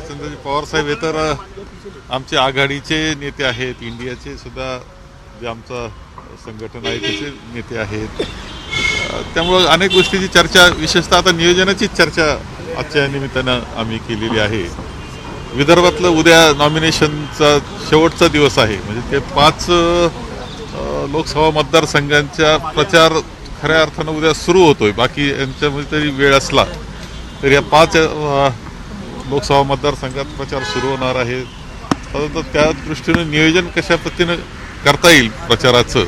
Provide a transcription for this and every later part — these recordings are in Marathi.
पवार साहेब हे तर आमचे आघाडीचे नेते आहेत. इंडियाचे सुद्धा जे आमचं संघटन आहे त्याचे नेते आहेत. त्यामुळं अनेक गोष्टीची चर्चा विशेषतः आता नियोजनाचीच चर्चा आजच्या निमित्तानं आम्ही केलेली आहे. विदर्भातलं उद्या नॉमिनेशनचा शेवटचा दिवस आहे. म्हणजे ते पाच लोकसभा मतदारसंघांचा प्रचार खऱ्या अर्थानं उद्या सुरू होतोय. बाकी यांच्यामध्ये तरी वेळ असला तर या पाच लोकसभा मतदारसंघात प्रचार सुरू होणार आहे. परंतु त्या दृष्टीनं नियोजन कशा पद्धतीनं करता येईल प्रचाराचं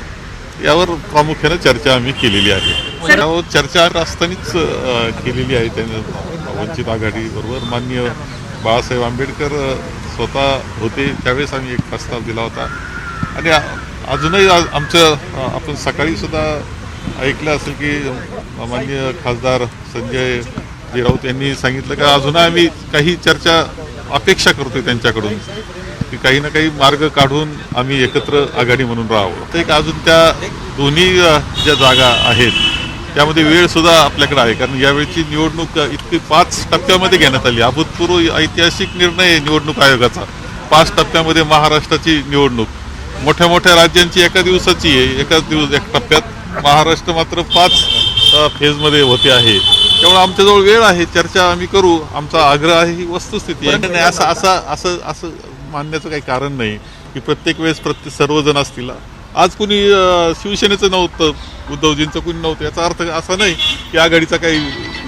यावर प्रामुख्यानं चर्चा आम्ही केलेली आहे. त्यावर चर्चा असतानाच केलेली आहे त्यानं वंचित आघाडीबरोबर. मान्य बाळासाहेब आंबेडकर स्वतः होते. त्यावेळेस आम्ही एक प्रस्ताव दिला होता. आणि अजूनही आमचं आपण सकाळी सुद्धा ऐकलं असेल की माननीय खासदार संजय जी राऊत यांनी सांगितलं का अजून आम्ही काही चर्चा अपेक्षा करतोय त्यांच्याकडून की काही ना काही मार्ग काढून आम्ही एकत्र आघाडी म्हणून राहावं. तर एक अजून त्या दोन्ही ज्या जागा आहेत त्यामध्ये वेळ सुद्धा आपल्याकडे आहे. कारण यावेळची निवडणूक इतकी पाच टप्प्यामध्ये घेण्यात आली. अभूतपूर्व ऐतिहासिक निर्णय आहे निवडणूक आयोगाचा. पाच टप्प्यामध्ये महाराष्ट्राची निवडणूक. मोठ्या मोठ्या राज्यांची एका दिवसाची आहे. एकाच दिवस एक टप्प्यात महाराष्ट्र मात्र पाच फेजमध्ये होते आहे. त्यामुळे आमच्याजवळ वेळ आहे चर्चा आम्ही करू. आमचा आग्रह आहे ही वस्तुस्थिती. आहे असं असं असं असं मानण्याचं काही कारण नाही की प्रत्येक वेळेस प्रत्येक सर्वजण असतील. आज कुणी शिवसेनेचं नव्हतं उद्धवजींचं कुणी नव्हतं याचा अर्थ असा नाही की आघाडीचा काही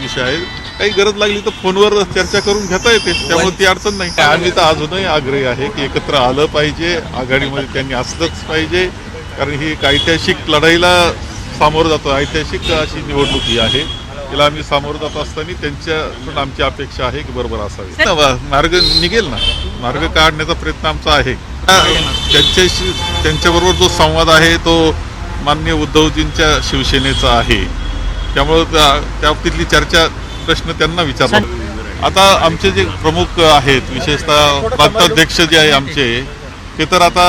विषय आहे. काही गरज लागली तर फोनवर चर्चा करून घेता येते. त्यामुळे ती अडचण नाही. आम्ही तर अजूनही आग्रही आहे की एकत्र आलं पाहिजे. आघाडीमध्ये त्यांनी असलंच पाहिजे. कारण ही एक ऐतिहासिक लढाईला सामोरं जातो. ऐतिहासिक अशी निवडणूक ही आहे. तिला आम्ही सामोरं जात असताना त्यांच्याकडून आमची अपेक्षा आहे की बरोबर असावी. मार्ग निघेल ना. मार्ग काढण्याचा प्रयत्न आमचा आहे. त्यांच्याशी त्यांच्याबरोबर जो संवाद आहे तो मान्य उद्धवजींच्या शिवसेनेचा आहे. त्यामुळं त्या त्या बाबतीतली चर्चा प्रश्न त्यांना विचारला. आता आमचे जे प्रमुख आहेत विशेषतः प्रांताध्यक्ष जे आहे आमचे ते तर आता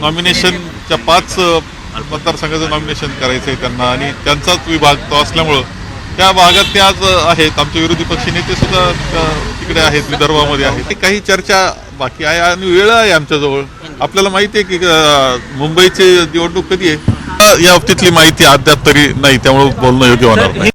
नॉमिनेशनच्या पाच मतदारसंघाचं नॉमिनेशन करायचं आहे त्यांना. आणि त्यांचाच विभाग तो असल्यामुळं त्या भागात ते आज आहेत. आमचे विरोधी पक्षनेते सुद्धा तिकडे आहेत विदर्भामध्ये आहेत. काही चर्चा बाकी आहे आणि वेळ आहे आमच्याजवळ. आपल्याला माहिती आहे की मुंबईची निवडणूक कधी आहे? या बाबतीतली माहिती अद्याप तरी नाही. त्यामुळे बोलणं योग्य होणार नाही.